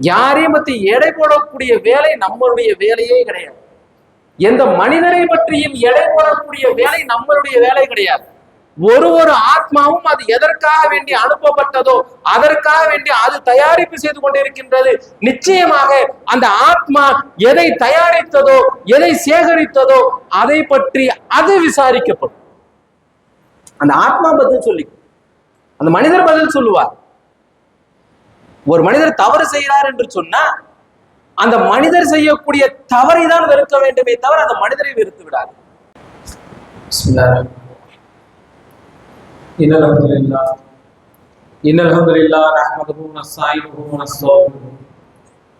யாரையும் பத்தி எடை போடக்கூடிய வேலை நம்மளுடைய வேலையே கிடையாது. எந்த மனிதரை பற்றியும் எடை போடக்கூடிய வேலை நம்மளுடைய வேலை கிடையாது. ஒரு ஒரு ஆத்மாவும் அது எதற்காக வேண்டி அனுப்பப்பட்டதோ அதற்காக வேண்டி அது தயாரிப்பு செய்து கொண்டிருக்கின்றது நிச்சயமாக அந்த ஆத்மா எதை தயாரித்ததோ எதை சேகரித்ததோ அதை பற்றி அது விசாரிக்கப்படும். அந்த ஆத்மா பதில் சொல்லி அந்த மனிதர் பதில் சொல்லுவார். ஒரு மனிதர் தவறு செய்கிறார் என்று சொன்னா அந்த மனிதர் செய்யக்கூடிய தவறை தான் வெறுக்க வேண்டுமே தவிர அந்த மனிதரை வெறுத்து விடாது بسم الله إن الحمد لله إن الحمد لله نحمده ونستعينه ونستغفره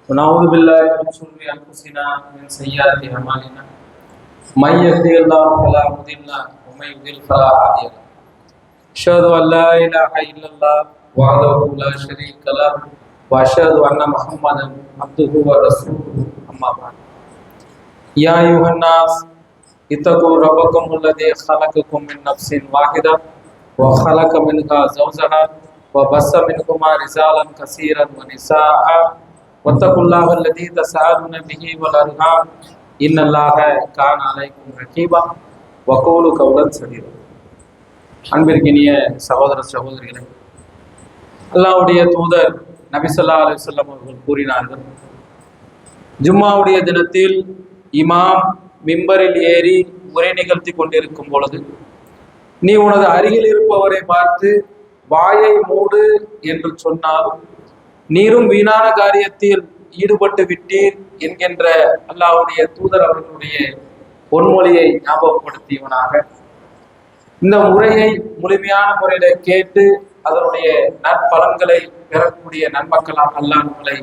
ونعوذ بالله من شرور أنفسنا ومن سيئات أعمالنا من يهده الله فلا مضل له ومن يضلل فلا هادي له أشهد أن لا إله إلا الله وحده لا شريك له وأشهد أن محمدا عبده ورسوله أما بعد يا أيها الناس اتقوا ربكم الذي خلقكم من نفس واحدة وخلق منها زوجها وبث منهما رجالا كثيرا ونساء واتقوا الله الذي تساءلون به والأرحام إن الله كان عليكم رقيبا وقولوا قولا سديدا அன்பிற்கினிய சகோதர சகோதரிகளே அல்லாவுடைய தூதர் நபிசல்லா ஸல்லல்லாஹு அவர்கள் கூறினார்கள். ஜும்மாவுடைய தினத்தில் இமாம் மிம்பரில் ஏறி உரை நிகழ்த்தி கொண்டிருக்கும் பொழுது நீ உனது அருகில் இருப்பவரை பார்த்து வாயை மூடு என்று சொன்னால் நீரும் வீணான காரியத்தில் ஈடுபட்டு விட்டீர் என்கின்ற அல்லாவுடைய தூதர் அவர்களுடைய பொன்மொழியை ஞாபகப்படுத்தியவனாக இந்த முறையை முழுமையான முறையில கேட்டு அதனுடைய நற்பலன்களை பெறக்கூடிய நன்மக்களாக அல்லாஹ்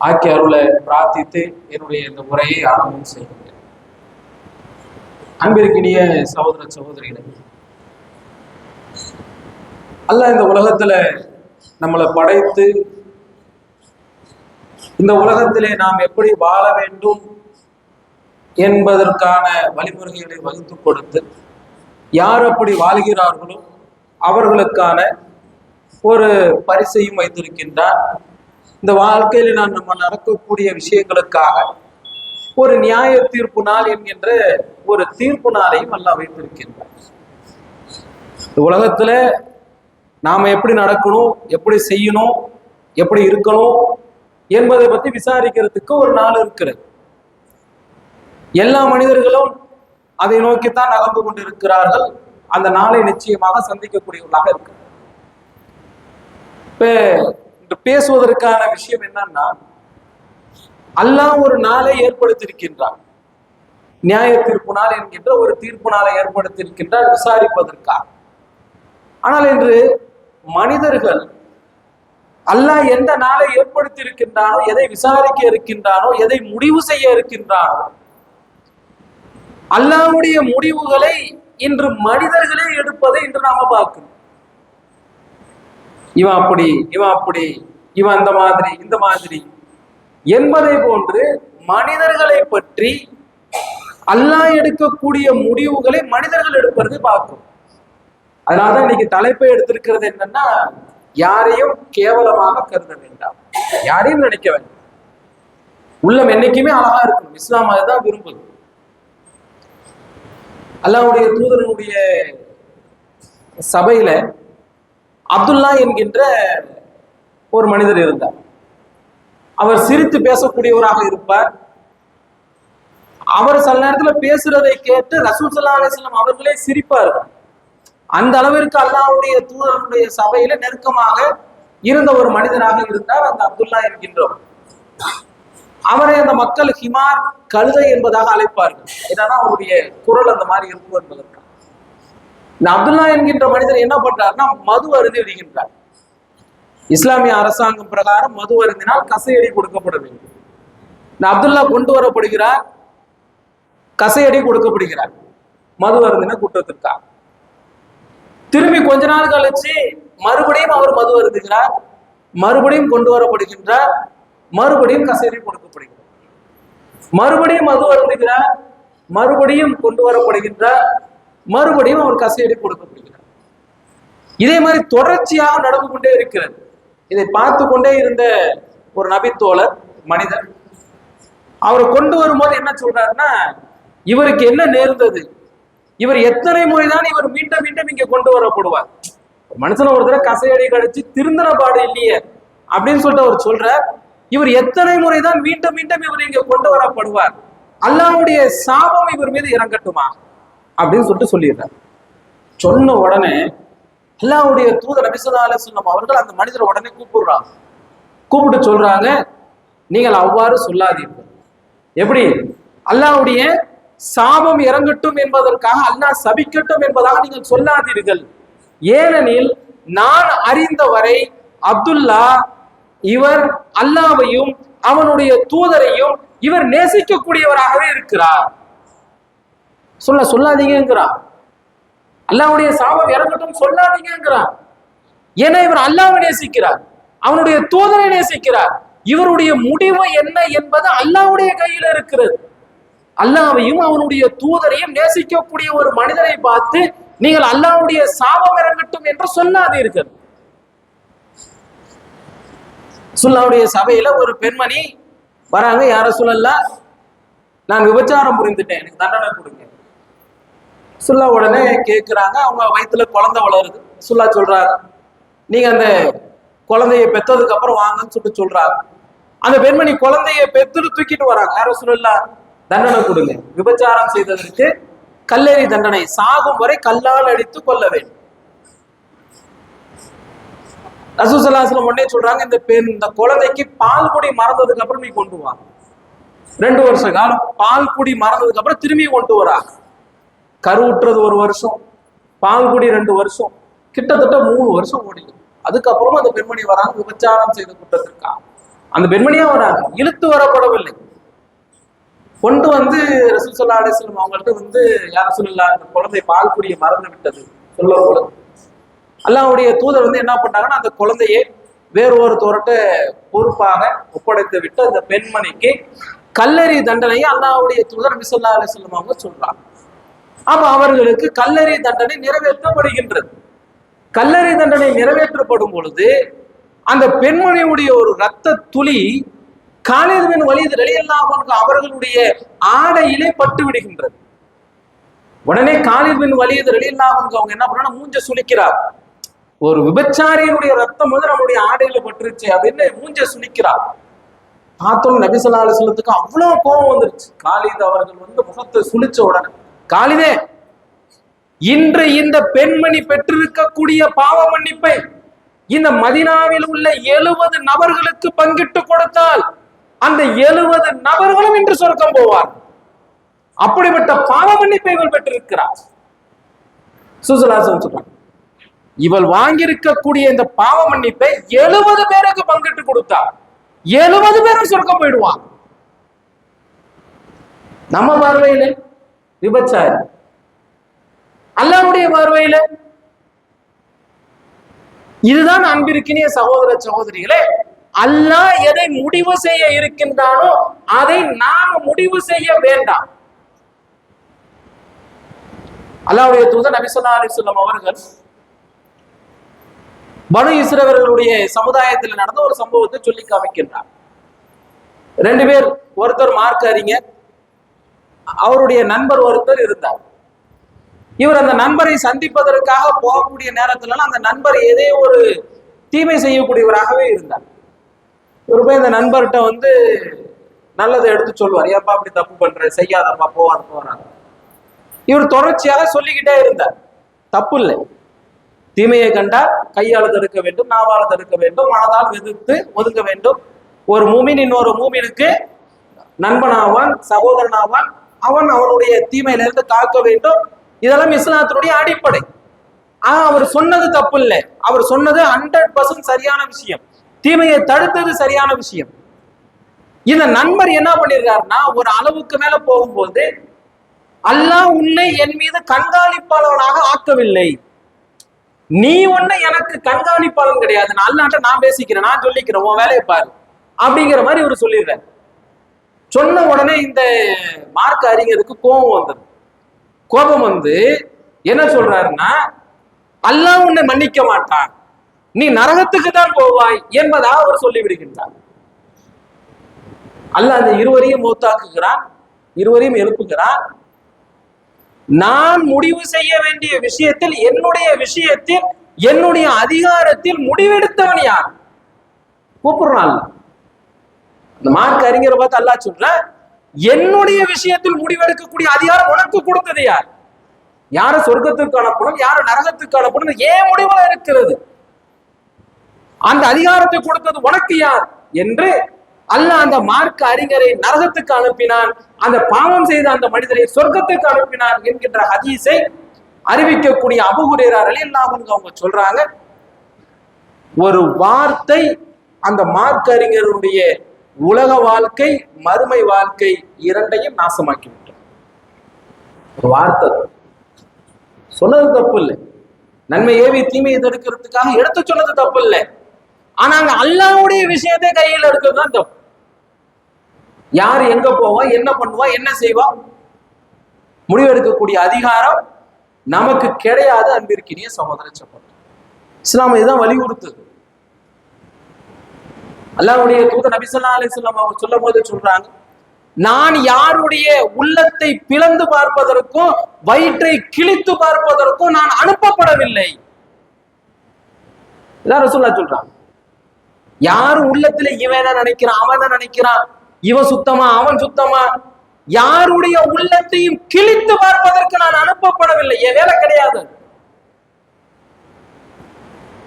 ஆக்கி அருள பிரார்த்தித்து என்னுடைய இந்த உரையை ஆரம்பம் செய்கிறேன். அன்பிற்கினிய சகோதர சகோதரிகளை அல்ல இந்த உலகத்துல நம்மளை படைத்து இந்த உலகத்திலே நாம் எப்படி வாழ வேண்டும் என்பதற்கான வழிமுறைகளை வகுத்து கொடுத்து யார் அப்படி வாழ்கிறார்களோ அவர்களுக்கான ஒரு பரிசையும் வைத்திருக்கின்றார். இந்த வாழ்க்கையில நான் நம்ம நடக்கக்கூடிய விஷயங்களுக்காக ஒரு நியாய தீர்ப்பு நாள் என்கின்ற ஒரு தீர்ப்பு நாளையும் எல்லாம் வைத்திருக்கின்றார். இந்த உலகத்துல நாம எப்படி நடக்கணும் எப்படி செய்யணும் எப்படி இருக்கணும் என்பதை பத்தி விசாரிக்கிறதுக்கு ஒரு நாள் இருக்கிறது. எல்லா மனிதர்களும் அதை நோக்கித்தான் நகர்ந்து கொண்டிருக்கிறார்கள். அந்த நாளை நிச்சயமாக சந்திக்கக்கூடியவர்களாக இருக்கு இப்ப இன்று பேசுவதற்கான விஷயம் என்னன்னா அல்லாஹ் ஒரு நாளை ஏற்படுத்தியிருக்கின்றான். நியாய தீர்ப்பு நாள் என்கின்ற ஒரு தீர்ப்பு நாளை ஏற்படுத்தியிருக்கின்றார் விசாரிப்பதற்காக. ஆனால் இன்று மனிதர்கள் அல்லாஹ் எந்த நாளை ஏற்படுத்தி இருக்கின்றானோ எதை விசாரிக்க இருக்கின்றானோ எதை முடிவு செய்ய இருக்கின்றானோ அல்லாவுடைய முடிவுகளை இன்று மனிதர்களே எடுப்பதை இன்று நாம பார்க்கணும் இவன் அப்படி இவன் அப்படி இவன் அந்த மாதிரி இந்த மாதிரி. என்பதை போன்று மனிதர்களை பற்றி அல்லாஹ் எடுக்கக்கூடிய முடிவுகளை மனிதர்கள் எடுப்பதை பார்க்கும். அதனாலதான் இன்னைக்கு தலைப்பை எடுத்திருக்கிறது என்னன்னா யாரையும் கேவலமாக கருத வேண்டாம். யாரையும் நினைக்க வேண்டாம். உள்ளம் என்னைக்குமே அழகா இருக்கணும். இஸ்லாம் அதுதான் விரும்புது. அல்லாவுடைய தூதரனுடைய சபையில அப்துல்லா என்கின்ற ஒரு மனிதர் இருந்தார். அவர் சிரித்து பேசக்கூடியவராக இருப்பார். அவர் சில நேரத்துல பேசுறதை கேட்டு ரசூல் சல்லா அலிஸ்லாம் அவர்களே சிரிப்பார்கள் அந்த அளவிற்கு அல்லாவுடைய தூதருடைய சபையில நெருக்கமாக இருந்த ஒரு மனிதராக இருந்தார் அந்த அப்துல்லா என்கின்றவர். அவரை அந்த மக்கள் ஹிமார் கழுதை என்பதாக அழைப்பார்கள். ஏன்னா அவருடைய குரல் அந்த மாதிரி இருக்கும் என்பதற்கு இந்த அப்துல்லா என்கின்ற மனிதர் என்ன பண்றாருன்னா மது அருந்தி விடுகின்றார் இஸ்லாமிய அரசாங்கம் பிரகாரம் மது அருந்தினால் கசையடி கொடுக்கப்பட வேண்டும். இந்த அப்துல்லா கொண்டு வரப்படுகிறார் கசையடி கொடுக்கப்படுகிறார் மது அருந்தின குற்றத்திற்காக. திரும்பி கொஞ்ச நாள் கழிச்சு மறுபடியும் அவர் மது அருந்துகிறார் மறுபடியும் கொண்டு வரப்படுகின்றார் மறுபடியும் கசையடி கொடுக்கப்படுகிறார் மறுபடியும் மது அருந்துகிறார் மறுபடியும் கொண்டு வரப்படுகின்றார் மறுபடியும் அவர் கசையடி கொடுக்கப்படுகிறார். இதே மாதிரி தொடர்ச்சியாக நடந்து கொண்டே இருக்கிறது. இதை பார்த்து கொண்டே இருந்த ஒரு நபித்தோழர் மனிதர் அவரை கொண்டு வரும்போது என்ன சொல்றாருன்னா இவருக்கு என்ன நேர்ந்தது? இவர் எத்தனை முறைதான் இவர் மீண்டும் மீண்டும் இங்க கொண்டு வரப்படுவார்? மனுஷன ஒரு தடவை கசையடி கழிச்சு திருந்தன பாடு இல்லையே அப்படின்னு சொல்லிட்டு அவர் சொல்றார். இவர் எத்தனை முறைதான் மீண்டும் மீண்டும் இவர் இங்க கொண்டு வரப்படுவார்? அல்லாவுடைய சாபம் இவர் மீது இறங்கட்டுமா? அப்படின்னு சொல்லிட்டு சொல்லிடுறார். சொன்ன உடனே அல்லாவுடைய தூதர் நபிசுல்லா சொன்ன அவர்கள் அந்த மனிதரை உடனே கூப்பிடுறாங்க. கூப்பிட்டு சொல்றாங்க நீங்கள் அவ்வாறு சொல்லாதீர்கள். எப்படி? அல்லாவுடைய சாபம் இறங்கட்டும் என்பதற்காக அல்லாஹ் சபிக்கட்டும் என்பதாக நீங்கள் சொல்லாதீர்கள். ஏனெனில் நான் அறிந்தவரை அப்துல்லா இவர் அல்லாவையும் அவனுடைய தூதரையும் இவர் நேசிக்கக்கூடியவராகவே இருக்கிறார். சொல்ல சொல்லாதீங்கிறான் அல்லாஹ்வுடைய சாபம் இறங்கட்டும் சொல்லாதீங்கிறான் ஏன்னா இவர் அல்லாவை நேசிக்கிறார். அவனுடைய தூதரை நேசிக்கிறார். இவருடைய முடிவு என்ன என்பது அல்லாவுடைய கையில இருக்கிறது. அல்லாவையும் அவனுடைய தூதரையும் நேசிக்கக்கூடிய ஒரு மனிதரை பார்த்து நீங்கள் அல்லாஹ்வுடைய சாபம் இறங்கட்டும் என்று சொல்லாதீர்கள். சுல்லாவுடைய சபையில ஒரு பெண்மணி வராங்க யார சொல்லல நான் விபச்சாரம் புரிந்துட்டேன். எனக்கு தண்டனை கொடுங்க. சுல்லா உடனே கேட்குறாங்க அவங்க வயித்துல குழந்தை வளருது. சுல்லா சொல்றாங்க நீங்க அந்த குழந்தைய பெத்ததுக்கு அப்புறம் வாங்கன்னு சொல்லிட்டு சொல்றாங்க அந்த பெண்மணி குழந்தைய பெத்துட்டு தூக்கிட்டு வராங்க. யாரும் சொல்லலா தண்டனை கொடுங்க. விபச்சாரம் செய்ததற்கு கல்லெறி தண்டனை. சாகும் வரை கல்லால் அடித்து கொள்ள வேண்டும். ரசூசலாசலம் உடனே சொல்றாங்க இந்த பெண் இந்த குழந்தைக்கு பால் குடி மறந்ததுக்கு அப்புறம் நீ கொண்டு வா. ரெண்டு வருஷ காலம் பால் குடி மறந்ததுக்கு அப்புறம் திரும்பி கொண்டு வராங்க கருவுற்றது ஒரு வருஷம் பால் குடி ரெண்டு வருஷம் கிட்டத்தட்ட மூணு வருஷம் ஓடிடும். அதுக்கப்புறமா அந்த பெண்மணி வராங்க விபச்சாரம் செய்த குற்றத்திற்காக அந்த பெண்மணியா வராங்க இழுத்து வரப்படவில்லை. கொண்டு வந்து ரசூசல்லா அலிஸ்லம் அவங்கள்ட்ட வந்து யார் சொல்லலா அந்த குழந்தை பால் குடியை மறந்து விட்டது. சொல்ல பொழுது அல்லாவுடைய தூதர் வந்து என்ன பண்ணாங்கன்னா அந்த குழந்தையை வேறு ஒருத்தவர்கிட்ட பொறுப்பாக ஒப்படைத்து விட்டு அந்த பெண்மணிக்கு கல்லறி தண்டனையை அல்லாவுடைய தூதர் மிசல்லா அலிஸ்லம் அவங்க சொல்றாங்க. அப்ப அவர்களுக்கு கல்லறை தண்டனை நிறைவேற்றப்படுகின்றது. கல்லறை தண்டனை நிறைவேற்றப்படும் பொழுது அந்த பெண்மணியுடைய ஒரு ரத்த துளி காலிதுவின் வலிது ரலியல்லாஹு அவர்களுடைய ஆடையிலே பட்டு விடுகின்றது. உடனே காலித் பின் வலிது அவங்க என்ன பண்ணா மூஞ்ச சுளிக்கிறார். ஒரு விபச்சாரியனுடைய ரத்தம் வந்து நம்முடைய ஆடையில பட்டுருச்சு அப்படின்னு மூஞ்ச சுளிக்கிறார். பார்த்தோம் நபிசல்லா அலுவலத்துக்கு அவ்வளவு கோபம் வந்துருச்சு. காலித் அவர்கள் வந்து முகத்தை சுளிச்ச உடனே. காலிதே. இன்று இந்த பெண்மணி பெற்றிருக்கக்கூடிய பாவ மன்னிப்பை இந்த மதினாவில் உள்ள எழுபது நபர்களுக்கு பங்கிட்டு கொடுத்தால் அந்த எழுபது நபர்களும் இன்று சொர்க்கம் போவார். அப்படிப்பட்ட பாவ மன்னிப்பை இவள் பெற்றிருக்கிறார். சுசலாசன் சொல்றாங்க இவள் வாங்கியிருக்கக்கூடிய இந்த பாவ மன்னிப்பை எழுபது பேருக்கு பங்கிட்டு கொடுத்தார். எழுபது பேரும் சொர்க்கம் போயிடுவான் நம்ம பார்வையில் விபச்சாரி. அல்லாவுடைய பார்வையில இதுதான் அன்பிற்கினிய சகோதர சகோதரிகளே அல்லாஹ் எதை முடிவு செய்ய இருக்கின்றானோ அதை நாம் முடிவு செய்ய வேண்டாம். அல்லாவுடைய தூதர் நபிசல்லா அலிஸ்லாம் அவர்கள் பனு இஸ்ரவர்களுடைய சமுதாயத்தில் நடந்த ஒரு சம்பவத்தை சொல்லி காமிக்கின்றார். ரெண்டு பேர் ஒருத்தர் மார்க் அறிஞர் அவருடைய நண்பர் ஒருத்தர் இருந்தார். இவர் அந்த நண்பரை சந்திப்பதற்காக போகக்கூடிய நேரத்துல அந்த நண்பர் ஏதே ஒரு தீமை செய்யக்கூடியவராகவே இருந்தார். இவர் போய் இந்த நண்பர்கிட்ட வந்து நல்லதை எடுத்து சொல்லுவார். ஏப்பா அப்படி தப்பு பண்ற? செய்யாதப்பா போவாத போறாங்க இவர் தொடர்ச்சியாக சொல்லிக்கிட்டே இருந்தார். தப்பு இல்லை. தீமையை கண்டால் கையால் தடுக்க வேண்டும் நாவால் தடுக்க வேண்டும் மனதால் எதிர்த்து ஒதுக்க வேண்டும். ஒரு மூமின் இன்னொரு மூமினுக்கு நண்பனாவான் சகோதரனாவான் அவன் அவனுடைய தீமையிலிருந்து காக்க வேண்டும். இதெல்லாம் இஸ்லாத்தினுடைய அடிப்படை. ஆனா அவர் சொன்னது தப்பு இல்லை அவர் சொன்னது ஹண்ட்ரட் பர்சன்ட் சரியான விஷயம். தீமையை தடுத்தது சரியான விஷயம். இந்த நண்பர் என்ன பண்ணிருக்காருன்னா ஒரு அளவுக்கு மேல போகும்போது அல்லாஹ் உன்னை என் மீது கண்காணிப்பாளவனாக ஆக்கவில்லை. நீ ஒண்ணு எனக்கு கண்காணிப்பாளன் கிடையாது. நான் அல்லாட்ட நான் பேசிக்கிறேன் நான் சொல்லிக்கிறேன் உன் வேலையை பாரு. அப்படிங்கிற மாதிரி இவர் சொல்லிடுறேன் சொன்ன உடனே இந்த மார்க் அறிஞருக்கு கோபம் வந்தது. கோபம் வந்து என்ன சொல்றாருன்னா அல்லாஹ் உன்னை மன்னிக்க மாட்டான். நீ நரகத்துக்கு தான் போவாய் என்பதாக அவர் சொல்லிவிடுகின்றார். அல்லாஹ் அந்த இருவரையும் மூத்தாக்குகிறான் இருவரையும் எழுப்புகிறான். நான் முடிவு செய்ய வேண்டிய விஷயத்தில் என்னுடைய விஷயத்தில் என்னுடைய அதிகாரத்தில் முடிவெடுத்தவன் யார்? கூப்பிடுறான் இந்த மார்க் அறிஞரை பார்த்து அல்லாஹ் சொல்ற என்னுடைய விஷயத்தில் முடிவெடுக்கக்கூடிய அதிகாரம் உனக்கு கொடுத்தது யார்? யார சொர்க்கத்துக்கு அனுப்பணும் யார நரகத்துக்கு அனுப்பணும் ஏன் முடிவுல இருக்கிறது? அந்த அதிகாரத்தை கொடுத்தது உனக்கு யார்? என்று அல்லாஹ் அந்த மார்க்க அறிஞரை நரகத்துக்கு அனுப்பினான். அந்த பாவம் செய்த அந்த மனிதரை சொர்க்கத்துக்கு அனுப்பினான் என்கின்ற ஹதீஸை அறிவிக்கக்கூடிய அபுகுரேரார் எல்லாம் அவங்க சொல்றாங்க. ஒரு வார்த்தை அந்த மார்க்க அறிஞருடைய உலக வாழ்க்கை மறுமை வாழ்க்கை இரண்டையும் நாசமாக்கி விட்டோம் ஒரு வார்த்தை. சொன்னது தப்பு இல்லை நன்மை ஏவி தீமையை தடுக்கிறதுக்காக எடுத்து சொன்னது தப்பு இல்லை ஆனா அங்க அல்லாவுடைய விஷயத்தை கையில் எடுக்கிறது தான் தப்பு. யார் எங்க போவா என்ன பண்ணுவா என்ன செய்வா? முடிவெடுக்கக்கூடிய அதிகாரம் நமக்கு கிடையாது அன்பிற்கினிய சகோதர சகோதரர் இஸ்லாம் இதுதான் வலியுறுத்துது. அல்லாவுடைய தூத நபிசல்லா அலிஸ்லாம் அவங்க சொல்லும் போது சொல்றாங்க நான் யாருடைய உள்ளத்தை பிளந்து பார்ப்பதற்கும் வயிற்றை கிழித்து பார்ப்பதற்கும் நான் அனுப்பப்படவில்லை. இதான் ரசூல்லா சொல்றாங்க. யாரு உள்ளத்துல இவன் என்ன நினைக்கிறான் அவன் என்ன நினைக்கிறான்? இவன் சுத்தமா அவன் சுத்தமா? யாருடைய உள்ளத்தையும் கிழித்து பார்ப்பதற்கு நான் அனுப்பப்படவில்லை. என் வேலை கிடையாது.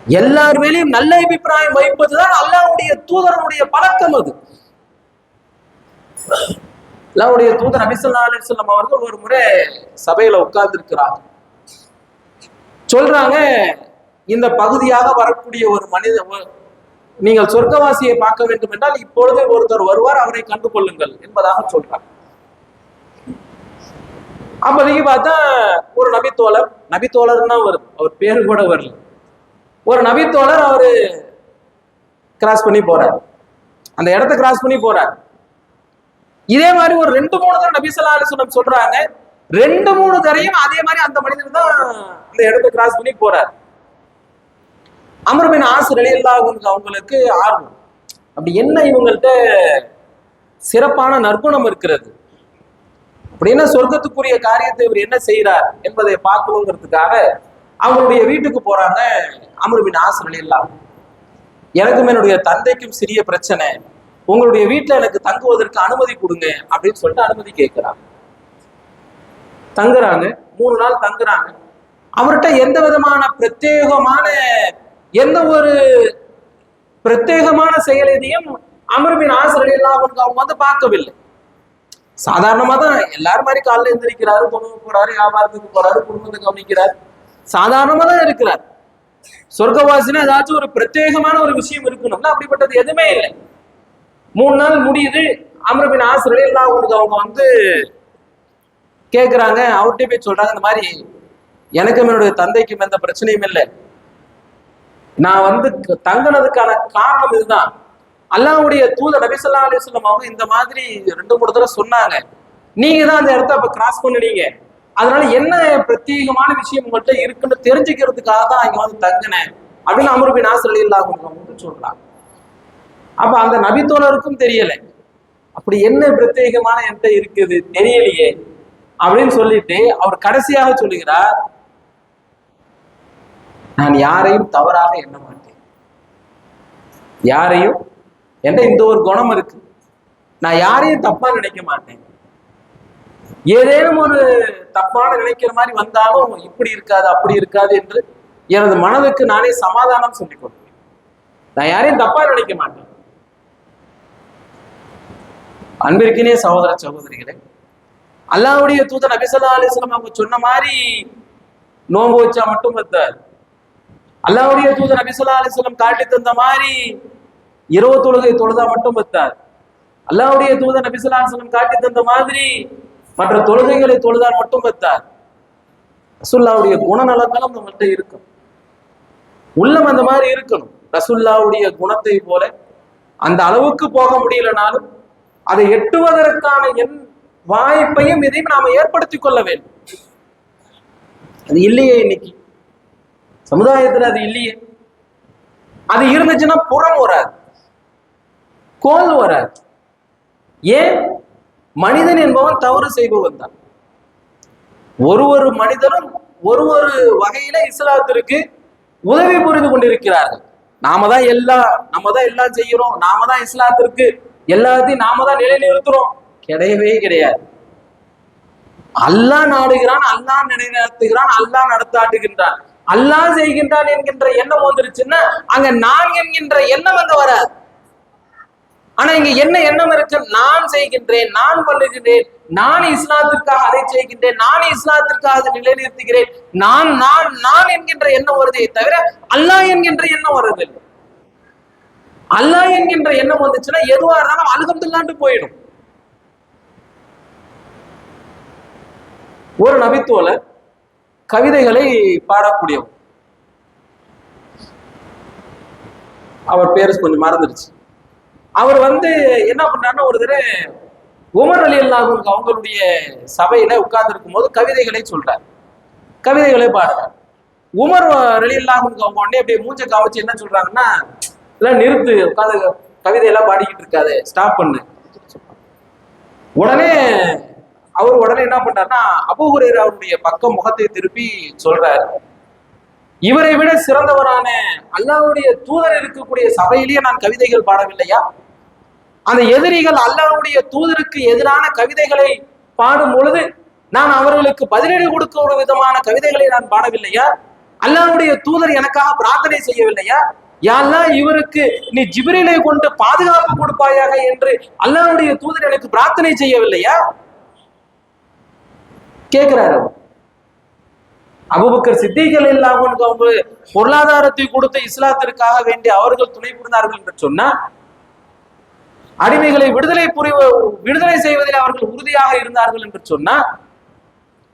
எல்லார் மேலேயும் நல்ல அபிப்பிராயம் வைப்பதுதான் அல்லாவுடைய தூதரனுடைய பழக்கம் அது. அல்லாவுடைய தூதர் அபிசல்லா அலிஸ்லாம் அவர்கள் ஒரு முறை சபையில உட்கார்ந்து இருக்கிறாங்க சொல்றாங்க இந்த பகுதியாக வரக்கூடிய ஒரு மனித நீங்கள் சொர்க்கவாசியை பார்க்க வேண்டும் என்றால் இப்பொழுதே ஒருத்தர் வருவார் அவரை கண்டு கொள்ளுங்கள் என்பதாக சொல்றாங்க அப்போதைக்கு பார்த்தா ஒரு நபித்தோழர் நபித்தோழர்னா வரும் அவர் பேரு கூட வரல. ஒரு நபித்தோழர் அவர் கிராஸ் பண்ணி போறார். அந்த இடத்த கிராஸ் பண்ணி போறார். இதே மாதிரி ஒரு ரெண்டு மூணு தடவை நபிசல்லா ஸல்லல்லாஹு சொல்றாங்க. ரெண்டு மூணு தரையும் அதே மாதிரி அந்த மனிதர் தான் அந்த இடத்த கிராஸ் பண்ணி போறார். அமர்பின் ஆசு அலி அவங்களுக்கு ஆர்வம். அப்படி என்ன இவங்கள்ட்ட சிறப்பான நற்குணம் இருக்கிறது? அப்படின்னா சொர்க்கத்துக்குரிய காரியத்தை இவர் என்ன செய்யறார் என்பதை பார்க்கணுங்கிறதுக்காக அவங்களுடைய வீட்டுக்கு போறாங்க அமருபின் ஆசிர் அலி எனக்கும் என்னுடைய தந்தைக்கும் சிறிய பிரச்சனை. உங்களுடைய வீட்டுல எனக்கு தங்குவதற்கு அனுமதி கொடுங்க அப்படின்னு சொல்லிட்டு அனுமதி கேட்கிறாங்க தங்குறாங்க. மூணு நாள் தங்குறாங்க. அவர்கிட்ட எந்த விதமான பிரத்யேகமான எந்த ஒரு பிரத்யேகமான செயல் எதையும் அமர்வின் ஆசிரியர் அவங்க வந்து பார்க்கவில்லை. சாதாரணமா தான் எல்லாரும் மாதிரி காலைல எந்திரிக்கிறாரு தொழுவு போறாரு வியாபாரத்துக்கு போறாரு குடும்பத்தை கவனிக்கிறாரு. சாதாரணமாக தான் இருக்கிறார். சொர்க்கவாசினா ஏதாச்சும் ஒரு பிரத்யேகமான ஒரு விஷயம் இருக்கணும்னா அப்படிப்பட்டது எதுவுமே இல்லை. மூணு நாள் முடியுது. அமரபின் ஆசிரியர் எல்லாம் அவங்களுக்கு அவங்க வந்து கேட்குறாங்க அவர்கிட்ட போய் சொல்றாங்க இந்த மாதிரி எனக்கும் என்னுடைய தந்தைக்கும் எந்த பிரச்சனையும் இல்லை. நான் வந்து தங்கினதுக்கான தங்குனதுக்கான காரணம் இதுதான். அல்லாவுடைய தூத நபிசல்லா அலிஸ்லம் அவங்க இந்த மாதிரி ரெண்டு மூணு தடவை சொன்னாங்க. நீங்க தான் அந்த இடத்த அப்ப கிராஸ் பண்ணினீங்க. அதனால என்ன பிரத்யேகமான விஷயம் உங்கள்கிட்ட இருக்குன்னு தெரிஞ்சுக்கிறதுக்காக தான் இங்க வந்து தங்கினேன். அப்படின்னு அமருபின் ஆசிரியர் இல்லாமல் சொல்றாங்க. அப்ப அந்த நபித்தோழருக்கும் தெரியல. அப்படி என்ன பிரத்யேகமான என்கிட்ட இருக்குது? தெரியலையே. அப்படின்னு சொல்லிட்டு அவர் கடைசியாக சொல்லுகிறார் நான் யாரையும் தவறாக எண்ண மாட்டேன். யாரையும்? என்கிட்ட இந்த ஒரு குணம் இருக்கு. நான் யாரையும் தப்பா நினைக்க மாட்டேன். ஏதேனும் ஒரு தப்பான நினைக்கிற மாதிரி வந்தாலும் இப்படி இருக்காது அப்படி இருக்காது என்று எனது மனதுக்கு நானே சமாதானம் சொல்லிக் கொடுப்பேன் நான் யாரையும் தப்பா நினைக்க மாட்டேன். அன்பிற்கினே சகோதர சகோதரிகளே அல்லாவுடைய தூதர் நபிசல்லா அலிஸ்லாம் அவங்க சொன்ன மாதிரி நோன்பு வச்சா மட்டும் பத்தாது அல்லாவுடைய தூதர் நபிசல்லா அலிஸ்லாம் காட்டி தந்த மாதிரி இரவு தொழுகை தொழுதா மட்டும் பத்தாது அல்லாவுடைய தூதர் நபிசல்லா அலிஸ்லாம் காட்டி தந்த மாதிரி மற்ற தொழுகைகளை தொழுதால் மட்டும் பெற்றார் ரசுல்லாவுடைய குணநலங்களும் நம்மள்ட்ட இருக்கும். உள்ளம் அந்த மாதிரி இருக்கணும். ரசுல்லாவுடைய குணத்தை போல அந்த அளவுக்கு போக முடியலனாலும் அதை எட்டுவதற்கான என் வாய்ப்பையும் இதையும் நாம ஏற்படுத்தி கொள்ள வேண்டும். அது இல்லையே இன்னைக்கு. சமுதாயத்துல அது இல்லையே. அது இருந்துச்சுன்னா புறம் வராது. கோல் வராது. ஏன்? மனிதன் என்பவன் தவறு செய்பவன் தான். ஒரு ஒரு மனிதனும் ஒரு ஒரு வகையில இஸ்லாத்திற்கு உதவி புரிந்து கொண்டிருக்கிறார்கள். நாம தான் எல்லாம் நம்ம தான் எல்லாம் செய்யறோம் நாம தான் இஸ்லாத்திற்கு எல்லாத்தையும் நாம தான் நிலைநிறுத்துறோம். கிடையவே கிடையாது. அல்லாஹ் நாடுகிறான் அல்லாஹ் நிலைநிறுத்துகிறான் அல்லாஹ் நடத்தாட்டுகின்றான். அல்லாஹ் செய்கின்றான் என்கின்ற எண்ணம் வந்துருச்சுன்னா அங்க நான் என்கின்ற எண்ணம் அங்க வராது. ஆனா இங்க என்ன எண்ணம் இருக்கு? நான் செய்கின்றேன் நான் பண்ணுகின்றேன் நான் இஸ்லாத்திற்காக அதை செய்கின்றேன் நான் இஸ்லாத்திற்காக அதை நிலைநிறுத்துகிறேன். நான் நான் நான் என்கின்ற எண்ணம் வருதே தவிர அல்லாஹ் என்கின்ற எண்ணம் வருது அல்லாஹ் என்கின்ற எண்ணம் வந்துச்சுன்னா எதுவா இருந்தாலும் அழுகத்துலாண்டு போயிடும். ஒரு நபித்தோழர் கவிதைகளை பாடக்கூடியவர் அவர் பேரு கொஞ்சம் மறந்துடுச்சு. அவர் வந்து என்ன பண்ணாருன்னா ஒரு தடவை உமர் அலி அல்லாஹுக்கு அவங்களுடைய சபையில உட்கார்ந்து இருக்கும்போது கவிதைகளை சொல்றார். கவிதைகளை பாடுறார். உமர் அலி அல்லாஹுக்கு அவங்க உடனே அப்படியே மூஞ்ச காவச்சு என்ன சொல்றாங்கன்னா எல்லாம் நிறுத்து உட்காந்து கவிதையெல்லாம் பாடிக்கிட்டு இருக்காது ஸ்டாப் பண்ணு. உடனே அவர் உடனே என்ன பண்றாருன்னா அபுஹுரேர் அவருடைய பக்கம் முகத்தை திருப்பி சொல்றாரு. இவரை விட சிறந்தவரான அல்லாவுடைய தூதர் இருக்கக்கூடிய சபையிலேயே நான் கவிதைகள் பாடவில்லையா? அந்த எதிரிகள் அல்லாஹ்வுடைய தூதருக்கு எதிரான கவிதைகளை பாடும் பொழுது நான் அவர்களுக்கு பதிலடி கொடுக்க ஒரு விதமான கவிதைகளை நான் பாடவில்லையா? அல்லாவுடைய தூதர் எனக்காக பிரார்த்தனை செய்யவில்லையா? யாரெல்லாம் இவருக்கு நீ ஜிபிரிலை கொண்டு பாதுகாப்பு கொடுப்பாயாக என்று அல்லாவுடைய தூதர் எனக்கு பிரார்த்தனை செய்யவில்லையா? கேட்கிறாரு அபுபக்கர் சித்திகள் இல்லாமல் அவங்க பொருளாதாரத்தை கொடுத்து இஸ்லாத்திற்காக வேண்டி அவர்கள் துணை புரிந்தார்கள் என்று சொன்னா அடிமைகளை விடுதலை புரிவ விடுதலை செய்வதில் அவர்கள் உறுதியாக இருந்தார்கள் என்று சொன்னா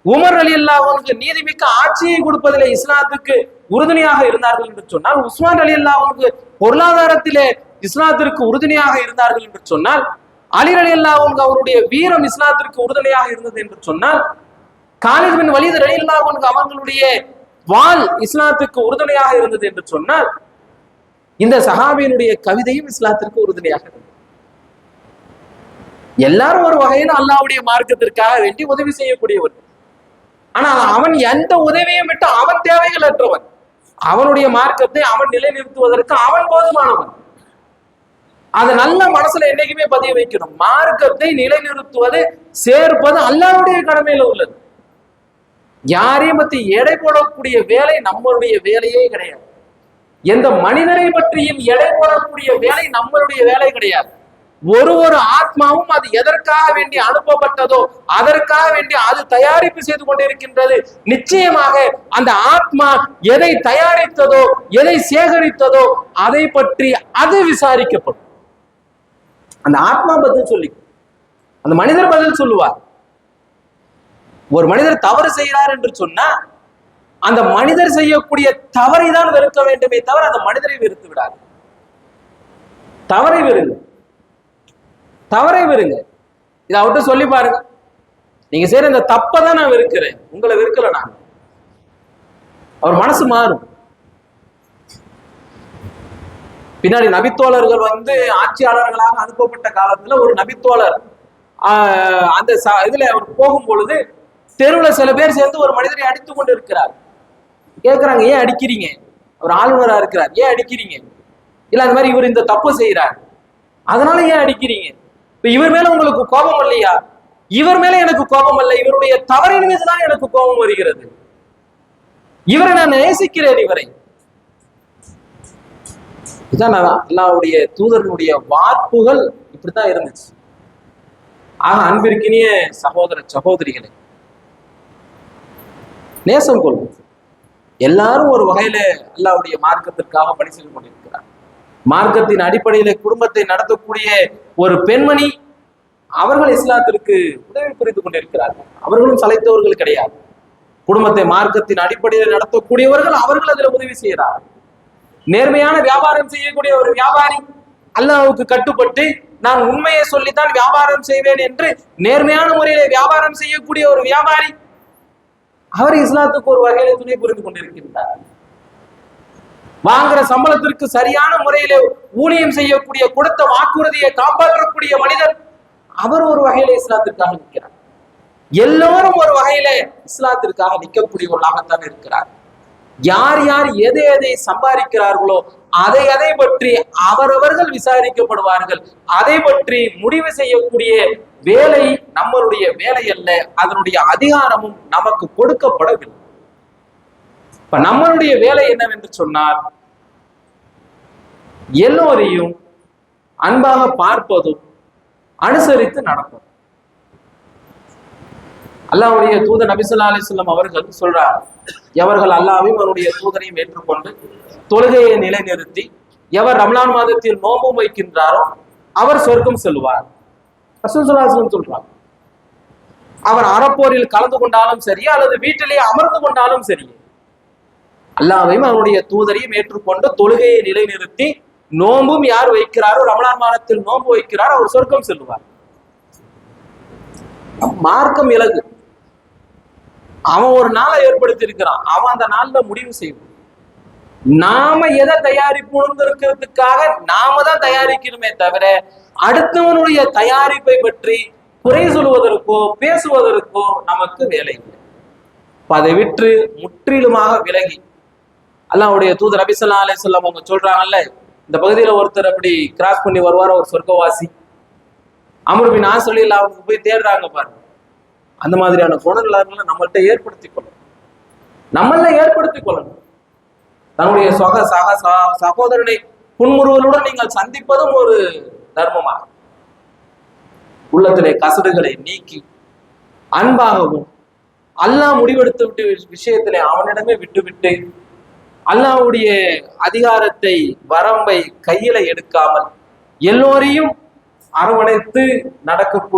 உமர் அலி அல்லாஹனுக்கு நீதிமிக்க ஆட்சியை கொடுப்பதிலே இஸ்லாத்துக்கு உறுதுணையாக இருந்தார்கள் என்று சொன்னால் உஸ்மான் அலி அல்லாஹனுக்கு பொருளாதாரத்திலே இஸ்லாத்திற்கு உறுதுணையாக இருந்தார்கள் என்று சொன்னால் அலி அலி அல்லாஹனுக்கு அவருடைய வீரம் இஸ்லாத்திற்கு உறுதுணையாக இருந்தது என்று சொன்னால் காலித் பின் வலிது அல்லாஹனுக்கு அவங்களுடைய வாள் இஸ்லாத்துக்கு உறுதுணையாக இருந்தது என்று சொன்னால் இந்த சஹாபியினுடைய கவிதையும் இஸ்லாத்திற்கு உறுதுணையாக இருந்தது. எல்லாரும் ஒரு வகையில அல்லாவுடைய மார்க்கத்திற்காக வேண்டி உதவி செய்யக்கூடியவர் ஆனால் அவன் எந்த உதவியும் விட்டு அவன் தேவைகள் அற்றவன் அவனுடைய மார்க்கத்தை அவன் நிலைநிறுத்துவதற்கு அவன் போதுமானவன். அதை நல்ல மனசுல என்னைக்குமே பதிய வைக்கணும். மார்க்கத்தை நிலைநிறுத்துவது சேர்ப்பது அல்லாவுடைய கடமையில உள்ளது. யாரையும் பத்தி எடை போடக்கூடிய வேலை நம்மளுடைய வேலையே கிடையாது. எந்த மனிதரை பற்றியும் எடை போடக்கூடிய வேலை நம்மளுடைய வேலை கிடையாது. ஒரு ஒரு ஆத்மாவும் அது எதற்காக வேண்டி அனுப்பப்பட்டதோ அதற்காக வேண்டி அது தயாரிப்பு செய்து கொண்டிருக்கின்றது. நிச்சயமாக அந்த ஆத்மா எதை தயாரித்ததோ எதை சேகரித்ததோ அதை பற்றி அது விசாரிக்கப்படும். அந்த ஆத்மா பதில் சொல்லி அந்த மனிதர் பதில் சொல்லுவார். ஒரு மனிதர் தவறு செய்கிறார் என்று சொன்னா அந்த மனிதர் செய்யக்கூடிய தவறை தான் வெறுக்க வேண்டுமே தவிர அந்த மனிதரை வெறுத்து விடாது. தவறை வெறுங்க. தவறை விருங்க. இதை அவர்கிட்ட சொல்லி பாருங்க. நீங்க செய்யற இந்த தப்பை தான் நான் வெறுக்கிறேன். உங்களை வெறுக்கல நான். அவர் மனசு மாறும். பின்னாடி நபித்தோழர்கள் வந்து ஆட்சியாளர்களாக அனுப்பப்பட்ட காலத்துல ஒரு நபித்தோழர் அந்த இதுல அவர் போகும் பொழுது தெருவில் சில பேர் சேர்ந்து ஒரு மனிதரை அடித்து கொண்டு இருக்கிறார் கேட்குறாங்க ஏன் அடிக்கிறீங்க? அவர் ஆளுநராக இருக்கிறார். ஏன் அடிக்கிறீங்க? இல்லை அந்த மாதிரி இவர் இந்த தப்பு செய்கிறார் அதனால ஏன் அடிக்கிறீங்க? இவர் மேல உங்களுக்கு கோபம் இல்லையா? இவர் மேல எனக்கு கோபம் இல்லை. இவருடைய தவறின் மீதுதான் எனக்கு கோபம் வருகிறது. இவரை நான் நேசிக்கிறேன் இவரை. இதான் அல்லாவுடைய தூதரனுடைய வார்ப்புகள் இப்படித்தான் இருந்துச்சு. ஆக அன்பிற்கினிய சகோதர சகோதரிகளை நேசம் கொள்வோம் எல்லாரும் ஒரு வகையில அல்லாவுடைய மார்க்கத்திற்காக பணி செய்து கொண்டிருக்கோம் மார்க்கத்தின் அடிப்படையில குடும்பத்தை நடத்தக்கூடிய ஒரு பெண்மணி அவர்கள் இஸ்லாத்திற்கு உதவி புரிந்து கொண்டிருக்கிறார்கள் அவர்களும் சளைத்தவர்கள் கிடையாது. குடும்பத்தை மார்க்கத்தின் அடிப்படையில் நடத்தக்கூடியவர்கள் அவர்கள் அதில் உதவி செய்கிறார்கள் நேர்மையான வியாபாரம் செய்யக்கூடிய ஒரு வியாபாரி அல்லாவுக்கு கட்டுப்பட்டு நான் உண்மையை சொல்லித்தான் வியாபாரம் செய்வேன் என்று நேர்மையான முறையில வியாபாரம் செய்யக்கூடிய ஒரு வியாபாரி அவர் இஸ்லாத்துக்கு ஒரு வகையில துணை புரிந்து கொண்டிருக்கின்றார். வாங்குற சம்பளத்திற்கு சரியான முறையில ஊழியம் செய்யக்கூடிய கொடுத்த வாக்குறுதியை காப்பாற்றக்கூடிய மனிதர் அவர் ஒரு வகையில இஸ்லாத்திற்காக நிற்கிறார். எல்லோரும் ஒரு வகையில இஸ்லாத்திற்காக நிற்கக்கூடியவர்களாகத்தான் இருக்கிறார். யார் யார் எதை எதை சம்பாதிக்கிறார்களோ அதை அதை பற்றி அவரவர்கள் விசாரிக்கப்படுவார்கள். அதை பற்றி முடிவு செய்யக்கூடிய வேலை நம்மளுடைய வேலை அல்ல. அதனுடைய அதிகாரமும் நமக்கு கொடுக்கப்படவில்லை. இப்ப நம்மளுடைய வேலை என்னவென்று சொன்னால் எல்லோரையும் அன்பாக பார்ப்பதும் அனுசரித்து நடப்பதும். அல்லாவுடைய தூதர் நபிசுல்லா அலிஸ்லாம் அவர்கள் சொல்றார் எவர்கள் அல்லாவையும் அவருடைய தூதரையும் ஏற்றுக்கொண்டு தொழுகையை நிலைநிறுத்தி எவர் ரமலான் மாதத்தில் நோம்பும் வைக்கின்றாரோ அவர் சொர்க்கம் செல்வார். ரசூல் சொல்றார் அவர் அறப்போரில் கலந்து கொண்டாலும் சரி அல்லது வீட்டிலேயே அமர்ந்து கொண்டாலும் சரி அல்லாவையும் அவருடைய தூதரையும் ஏற்றுக்கொண்டு தொழுகையை நிலைநிறுத்தி நோம்பும் யார் வைக்கிறாரோ ரமலான் மாதத்தில் நோன்பு வைக்கிறாரோ அவர் சொர்க்கம் செல்வார் மார்க்கம் இலகு. அவன் ஒரு நாளை ஏற்படுத்தி இருக்கிறான் அவன் அந்த நாள்ல முடிவு செய்வான். நாம எதை தயாரிப்புங்கிறதுக்காக நாம தான் தயாரிக்கணுமே தவிர அடுத்தவனுடைய தயாரிப்பை பற்றி குறை சொல்வதற்கோ பேசுவதற்கோ நமக்கு வேலை இல்லை. அதை விற்று முற்றிலுமாக விலகி அல்லாவுடைய தூதர் நபிசல்லா அலைஹிஸ்ஸலாம் அவங்க சொல்றாங்கல்ல இந்த பகுதியில ஒருத்தர் அப்படி கிராஸ் பண்ணி வருவார் ஒரு சொர்க்கவாசி. அமர்பின் ஆசலில் அவங்க போய் தேடுறாங்க பாருங்க. அந்த மாதிரியான குணநலன்களை நம்மள்கிட்ட ஏற்படுத்தி கொள்ளணும் நம்மள ஏற்படுத்தி கொள்ளணும் தன்னுடைய சொக சக சகோதரனை புன்முறுவலுடன் நீங்கள் சந்திப்பதும் ஒரு தர்மமாகும் உள்ளத்திலே கசடுகளை நீக்கி அன்பாகவும் அல்லாஹ் முடிவெடுத்து விட்டு விஷயத்திலே அவனிடமே விட்டுவிட்டு அல்லாஹ்வுடைய அதிகாரத்தை வரம்பை கையில எடுக்காமல் எல்லோரையும் அரவணைத்து நடக்கக்கூடிய